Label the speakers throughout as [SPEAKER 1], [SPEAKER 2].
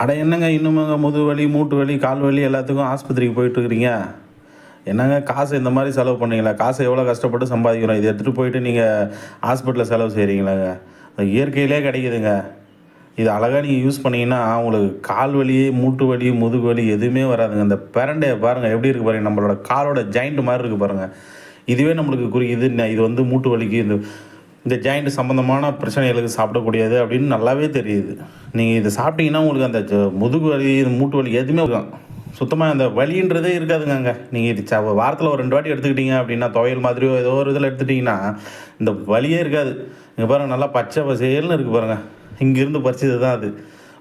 [SPEAKER 1] அட என்னங்க இன்னுமுங்க முதுகு வலி மூட்டு வலி கால் வலி எல்லாத்துக்கும் ஆஸ்பத்திரிக்கு போயிட்டுருக்கிறீங்க? என்னங்க காசு இந்த மாதிரி செலவு பண்ணீங்களா? காசை எவ்வளோ கஷ்டப்பட்டு சம்பாதிக்கிறோம்? இதை எடுத்துகிட்டு போயிட்டு நீங்கள் ஹாஸ்பிட்டலில் செலவு செய்கிறீங்களாங்க இயற்கையிலே கிடைக்குதுங்க. இது அழகாக நீங்கள் யூஸ் பண்ணிங்கன்னா உங்களுக்கு கால் வலி மூட்டு வலி முதுகு வலி எதுவுமே வராதுங்க. இந்த பிரண்டையை பாருங்கள் எப்படி இருக்குது பாருங்கள் நம்மளோட காலோட ஜாயிண்ட் மாதிரி இருக்குது பாருங்கள் இதுவே நம்மளுக்கு குறிக்குது ந- இது வந்து மூட்டு வலிக்கு இந்த இந்த ஜாயிண்ட் சம்மந்தமான பிரச்சனைகளுக்கு சாப்பிடக்கூடியது அப்படின்னு நல்லாவே தெரியுது. நீங்கள் இதை சாப்பிட்டீங்கன்னா உங்களுக்கு அந்த முதுகு வலி இது மூட்டு வலி எதுவுமே சுத்தமாக அந்த வலின்றதே இருக்காதுங்க அங்கே நீங்கள் இது ச- வாரத்தில் ஒரு ரெண்டு வாட்டி எடுத்துக்கிட்டீங்க அப்படின்னா துவையல் மாதிரியோ ஏதோ ஒரு இதில் எடுத்துட்டிங்கன்னா இந்த வலியே இருக்காது. இங்கே பாருங்கள் நல்லா பச்சை பசேல்னு இருக்குது பாருங்கள் இங்கேருந்து பறிச்சது தான் அது.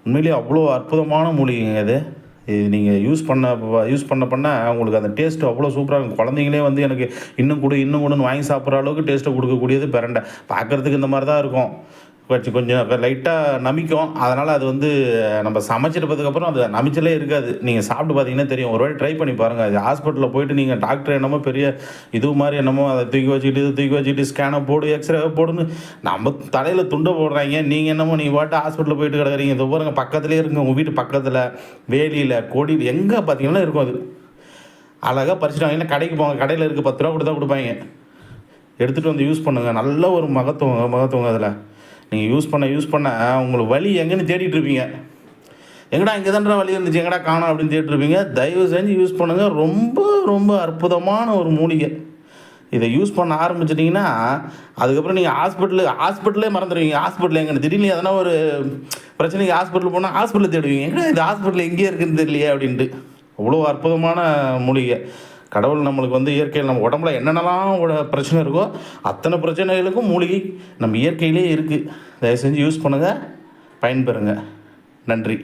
[SPEAKER 1] உண்மையிலேயே அவ்வளோ அற்புதமான மூலிகைங்க அது இது நீங்கள் யூஸ் பண்ண யூஸ் பண்ண பண்ண உங்களுக்கு அந்த டேஸ்ட் அவ்வளோ சூப்பராக இருக்கும். குழந்தைங்களே வந்து எனக்கு இன்னும் கொடு இன்னும் கொடுன்னு வாங்கி சாப்பிட்ற அளவுக்கு டேஸ்ட்டை கொடுக்கக்கூடியது பிரண்டை. பார்க்குறதுக்கு இந்த மாதிரி தான் இருக்கும். கொஞ்சம் கொஞ்சம் லைட்டாக நமிக்கும். அதனால் அது வந்து நம்ம சமைச்சிருப்பதுக்கப்புறம் அது நமிச்சலே இருக்காது. நீங்கள் சாப்பிட்டு பார்த்தீங்கன்னா தெரியும். ஒரு வாட்டி ட்ரை பண்ணி பாருங்கள் அது ஹாஸ்பிட்டலில் போயிட்டு நீங்கள் டாக்டர் என்னமோ பெரிய இது மாதிரி என்னமோ அதை தூக்கி வச்சுக்கிட்டு இது தூக்கி வச்சுக்கிட்டு ஸ்கேனை போடு எக்ஸ்ரே போடுன்னு நம்ம தலையில் துண்டை போடுறாங்க. நீங்கள் என்னமோ நீங்கள் பாட்டு ஹாஸ்பிட்டலில் போயிட்டு கிடக்குறீங்க. இது பாருங்க பக்கத்துலேயே இருக்குங்க. உங்கள் வீட்டு பக்கத்தில் வேலியில் கொடியில் எங்கே பார்த்தீங்கன்னா இருக்கும் அது. அழகாக பறிச்சுட்டு வாங்கினா கடைக்கு போங்க கடையில் இருக்க பத்து ரூபா கொடுத்தா கொடுப்பாங்க. எடுத்துகிட்டு வந்து யூஸ் பண்ணுங்கள் நல்ல ஒரு மகத்துவம் மகத்துவங்க அதில். நீங்கள் யூஸ் பண்ண யூஸ் பண்ண உங்களுக்கு வழி எங்கேன்னு தேடிட்டு இருப்பீங்க. எங்கடா இங்கே தான்டா வழி இருந்துச்சு எங்கடா காணோம் அப்படின்னு தேடிட்டுருப்பீங்க தயவு செஞ்சு யூஸ் பண்ணுங்கள் ரொம்ப ரொம்ப அற்புதமான ஒரு மூலிகை. இதை யூஸ் பண்ண ஆரம்பிச்சிட்டிங்கன்னா அதுக்கப்புறம் நீங்கள் ஹாஸ்பிட்டலு ஹாஸ்பிட்டலே மறந்துடுவீங்க. ஹாஸ்பிட்டல் எங்கே திடீர்னு எதனா ஒரு பிரச்சனைக்கு ஹாஸ்பிட்டல் போனால் ஹாஸ்பிட்டல் தேடுவீங்க. எங்கடா இந்த ஹாஸ்பிட்டல் எங்கேயே இருக்குன்னு தெரியலையே அப்படின்ட்டு. அவ்வளோ அற்புதமான மூலிகை. கடவுள் நம்மளுக்கு வந்து இயற்கையில் நம்ம உடம்புல என்னென்னலாம் பிரச்சனை இருக்கோ அத்தனை பிரச்சனைகளுக்கும் மூலிகை நம்ம இயற்கையிலே இருக்குது தயவு செஞ்சு யூஸ் பண்ணுங்கள் பயன்பெறுங்க. நன்றி.